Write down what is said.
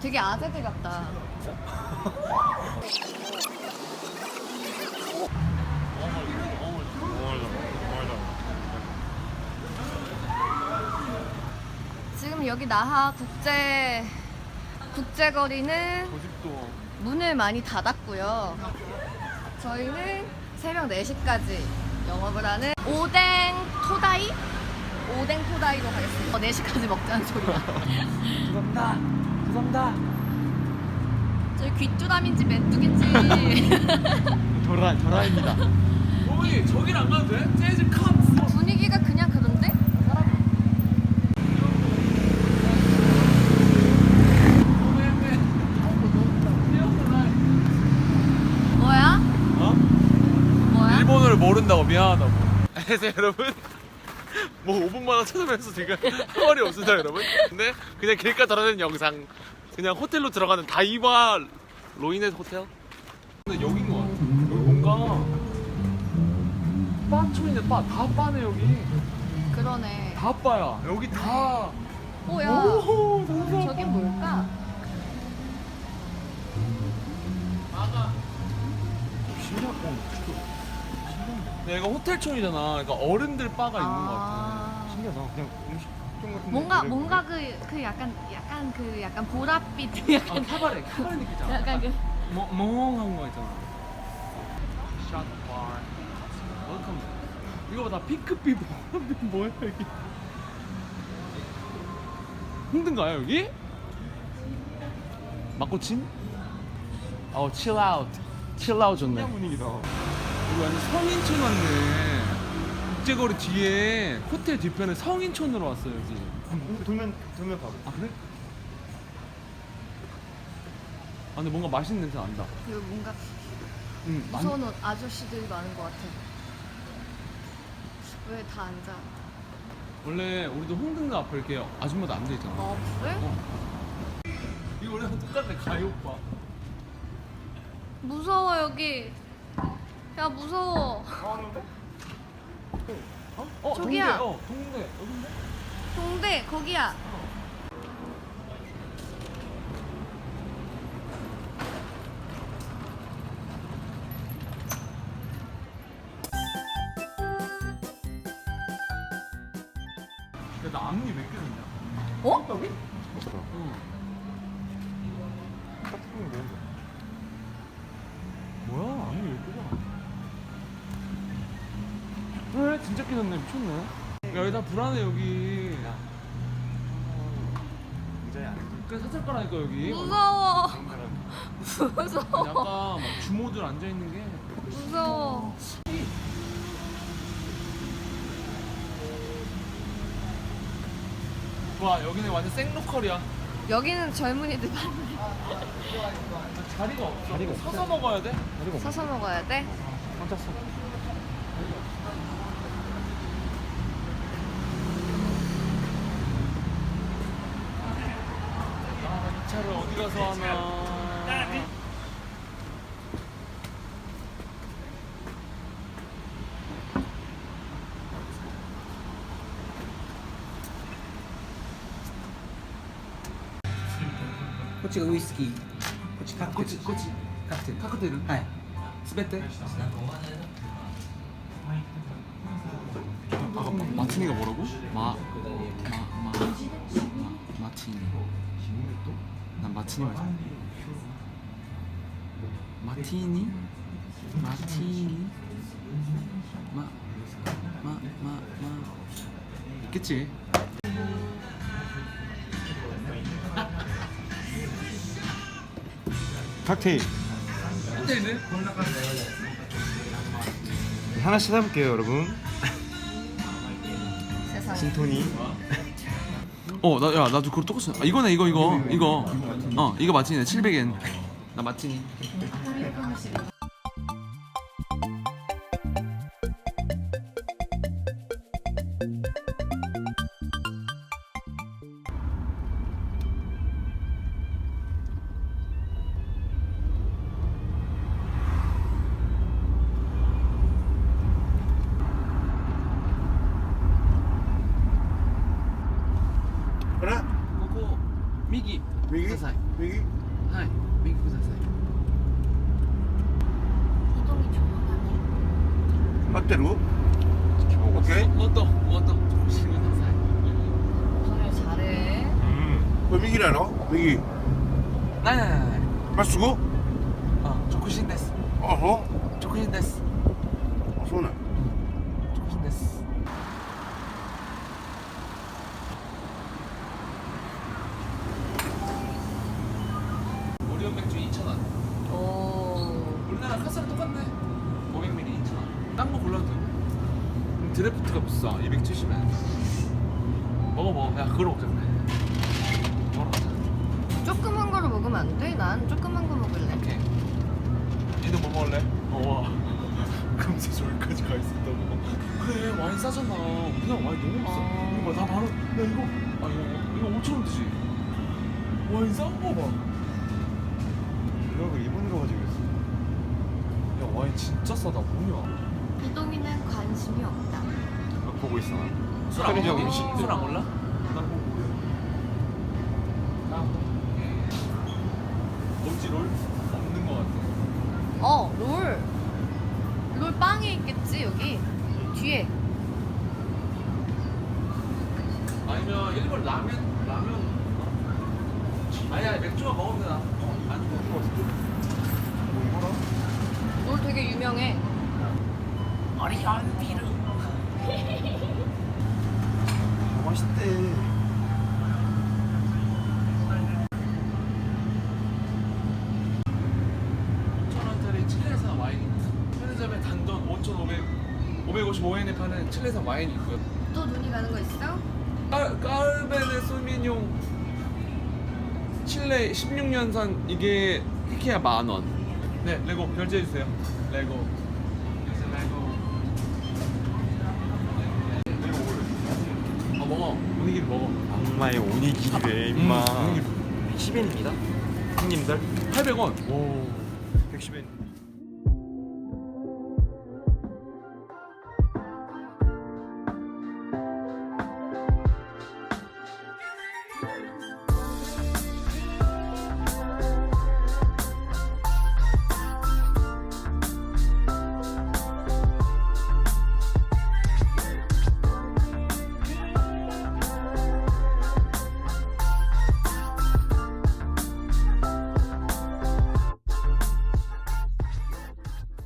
되게 아재들 같다. 지금 여기 나하 국제 국제거리는 문을 많이 닫았고요. 저희는 새벽 4시까지 영업을 하는 오뎅 토다이? 오뎅 토다이로 가겠습니다. 어, 4시까지 먹자는 소리야. 죄송합니다 저희 귀뚜라미인지 메뚜기인지 저라 저라입니다 어머니 저길 안 가도 돼? 재즈 컵스 분위기가 그냥 그런데? 뭐야? 어? 뭐야? 일본어를 모른다고 미안하다고 그래서 여러분 뭐 5분마다 찾아뵈서 지금 할 말이 없습니다 여러분. 근데 그냥 길가 돌아다니는 영상. 그냥 호텔로 들어가는 다이바 로이넷 호텔? 근데 여긴 거 같아. 여기 뭔가 바초인데 바다 바네 여기. 그러네. 다 바야. 여기 다. 뭐야? 오, 너무 저게 뭘까? 근데 얘가 호텔촌이잖아 그러니까 어른들 바가 있는 거 같아 아. 신기하다 그냥 음식점 같은 뭔가 뭔가 그, 그 약간 약간 그 약간 보랏빛 아 약간 카바레 카바레 느낌이잖아 약간 그 뭐, 멍한 거 있잖아. 샷바. 웰컴. 이거 봐, 다 핑크빛 뭐야 여기? 힘든가요 여기? 마코친? 어, 칠아웃. 칠아웃 좋네. 분위기다. 여기 완전 성인촌 왔네. 국제거리 뒤에 호텔 뒤편에 성인촌으로 왔어요 여기. 돌면 돌면 가고. 아 그래? 아 근데 뭔가 맛있는 냄새 난다. 그 뭔가 응, 많- 무서운 옷 아저씨들이 많은 것 같아. 왜 다 앉아? 원래 우리도 홍등가 앞에 이렇게 아줌마도 앉아 있잖아. 어 그래? 어. 이거 원래 똑같네 가요 오빠. 무서워 여기. 야 무서워. 어? 어 저기야. 동대, 어 동대 어딘데? 동대 거기야. 야 나 앞니 몇 개였냐? 어? 응. 뭐야 앞니 왜 이렇게 그래 진짜 깨졌네 미쳤네. 야 여기 다 불안해 여기. 앉아. 그래 사찰 거라니까 여기. 무서워. 그런 사람. 무서워. 약간 막 주모들 앉아 있는 게. 무서워. 와 여기는 완전 생로컬이야. 여기는 젊은이들 많네. 자리가 없어. 자리가 없어. 서서 먹어야 돼? 서서 먹어야 돼. 혼자 서. 아, Gasolina. こっちがウイスキー。こっちカクテル。こっち、こっち。カクテル。カクテル。はい。滑って。マチネがボロゴ？ま、ま、ま、マチネ。 난 마티니 말잖아. 마티니? 마티니? 마, 마, 마, 마. 있겠지. 칵테일. 하나씩 해볼게요, 여러분. 진토니. 어, 나, 야, 나도 그거 똑같이. 아, 이거네, 이거, 이거, 이거. 어, 이거 마티니네. 700엔. 나 마티니. 그래? 그거 미기. 右ください右はい右ください 이동이 조용하네. 合ってる 오케이 もっともっとしてください 정말 잘해. 음. これ右なの右ないないないないまっすぐあ直進ですあほ直進です 드래프트가 비싸. 270엔 먹어 먹어. 야 그걸 먹자 그래. 먹으러 가자. 조그만 거를 먹으면 안 돼? 난 조그만 거 먹을래. 오케이. 니도 뭐 먹을래? 어와 금세 저기까지 가 있었다고. 그래 와인 싸잖아. 그냥 와인 너무 비싸. 어. 이거 봐나 바로 야 이거 아 이거 이거 5천원 드지. 와인 싼거봐. 이걸 일본으로 가지고 있어. 야 와인 진짜 싸다. 뭐냐 이동이는 관심이 없다. 보고 있어. 나. 술안 편의점? 음식들. 술안 몰라? 난 먹어 나 뭔지 롤? 없는 거 같아 어, 롤. 롤 빵이 있겠지, 여기. 뒤에. 아니면 일본 라면 라면 어? 아니 아니 맥주만 먹으면 되나? 어, 안 좋아 롤 되게 유명해. 아, 맛있대. 천 원짜리 칠레산 와인이 있어요. 편의점에 단돈 5,500 555엔에 파는 칠레산 와인이 있고요. 또 눈이 가는 거 있어? 깔, 까르베네 소미뇽 칠레 16년산 이게 이케아 만 원. 네, 레고 결제해 주세요. 레고. 그래서 레고. 아 먹어. 분위기 먹어. 악마의 오니기리래 임마. 음, 10엔입니다. 형님들 800원. 오. 110엔.